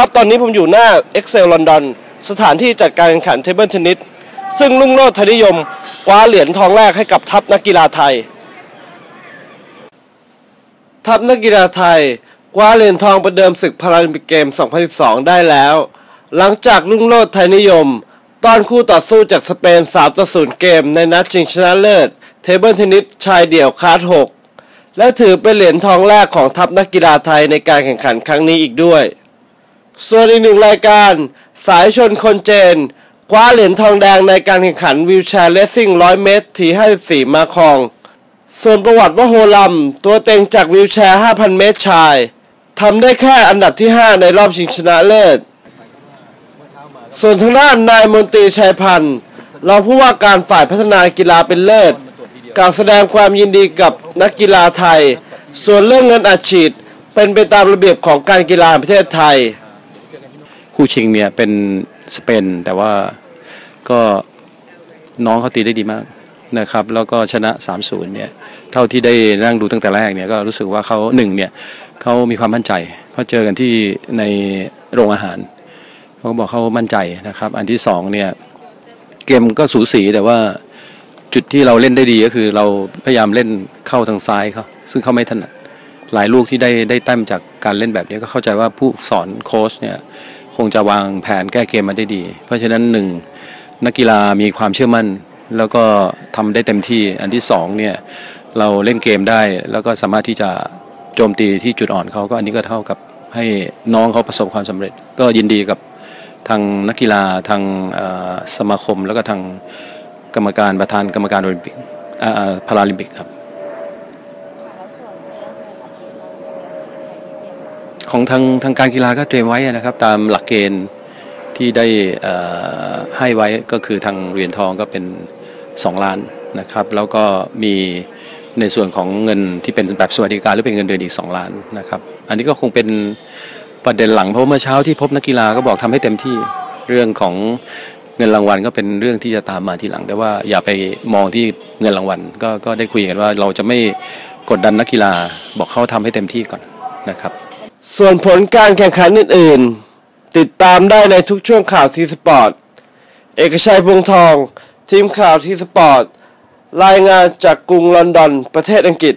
ครับ ตอนนี้ผมอยู่หน้า Excel London สถานที่จัดการแข่งขันเทเบิลเทนนิสซึ่งลุงโลดไทยนิยมคว้าเหรียญทองแรกให้กับทัพนักกีฬาไทย ทัพนักกีฬาไทยคว้าเหรียญทองประเดิมศึกพาราลิมปิกเกม 2012 ได้แล้ว หลังจากลุงโลดไทยนิยม ตอนคู่ต่อสู้จากสเปน 3 ต่อ 0 เกมในนัดชิงชนะเลิศ เทเบิลเทนนิสชายเดี่ยวคลาส6และถือเป็นเหรียญทองแรกของทัพนักกีฬาไทยในการแข่งขันครั้งนี้อีกด้วย ส่วนอีกหนึ่งรายการ สายชนคนเจน คว้าเหรียญทองแดงในการแข่งขันวิวแชร์เลสซิ่ง 100 เมตร ที 54 มาครอง ส่วนประวัติว่าโฮลัม ตัวเต็งจากวิวแชร์ 5,000 เมตรชายทำได้แค่อันดับที่ 5 ในรอบชิงชนะเลิศ ส่วนทางด้านนายมนตรีชัยพันธ์รองผู้ว่าการฝ่ายพัฒนากีฬาเป็นเลิศกล่าวแสดงความยินดีกับนักกีฬาไทย ส่วนเรื่องเงินอัดฉีดเป็นไปตามระเบียบของการกีฬาประเทศไทย คู่ชิงเนี่ยเป็นสเปนแต่ว่าก็น้องเขาตีได้ดีมากนะครับ แล้วก็ชนะ 3-0 เนี่ย เท่าที่ได้นั่งดูตั้งแต่แรกเนี่ยก็รู้สึกว่าเขาหนึ่งเนี่ยเขามีความมั่นใจเพราะเจอกันที่ในโรงอาหารเขาก็บอกเขามั่นใจนะครับ อันที่สองเนี่ยเกมก็สูสีแต่ว่าจุดที่เราเล่นได้ดีก็คือเราพยายามเล่นเข้าทางซ้ายเขาซึ่งเขาไม่ถนัดหลายลูกที่ได้ได้แต้มจากการเล่นแบบนี้ก็เข้าใจว่าผู้สอนโค้ชเนี่ย คงจะวางแผนแก้เกมมาได้ดี เพราะฉะนั้นหนึ่งนักกีฬามีความเชื่อมั่น แล้วก็ทำได้เต็มที่อันที่สองเนี่ยเราเล่นเกมได้ แล้วก็สามารถที่จะโจมตีที่จุดอ่อนเขาก็อันนี้ก็เท่ากับให้น้องเขาประสบความสำเร็จ ก็ยินดีกับทางนักกีฬาทางสมาคม แล้วก็ทางกรรมการประธานกรรมการโอลิมปิกอ่อพาราลิมปิกครับ ของทางทางการกีฬาก็เตรียมไว้นะครับ ตามหลักเกณฑ์ที่ได้อ่อให้ไว้ก็คือทางเหรียญทองก็เป็น 2 ล้านนะครับ แล้วก็มีในส่วนของเงินที่เป็นแบบสวัสดิการหรือเป็นเงินเดือนอีก 2 ล้านนะครับ อันนี้ก็คงเป็นประเด็นหลังเพราะเมื่อเช้าที่พบนักกีฬาก็บอกทำให้เต็มที่เรื่องของเงินรางวัลก็เป็นเรื่องที่จะตามมาทีหลัง แต่ว่าอย่าไปมองที่เงินรางวัลก็ก็ได้คุยกันว่าเราจะไม่กดดันนักกีฬาบอกเขาทำให้เต็มที่ก่อนนะครับ ส่วนผลการแข่งขันอื่น ๆ ติดตามได้ในทุกช่วงข่าวทีสปอร์ต เอกชัยพวงทอง ทีมข่าวทีสปอร์ต รายงานจากกรุงลอนดอน ประเทศอังกฤษ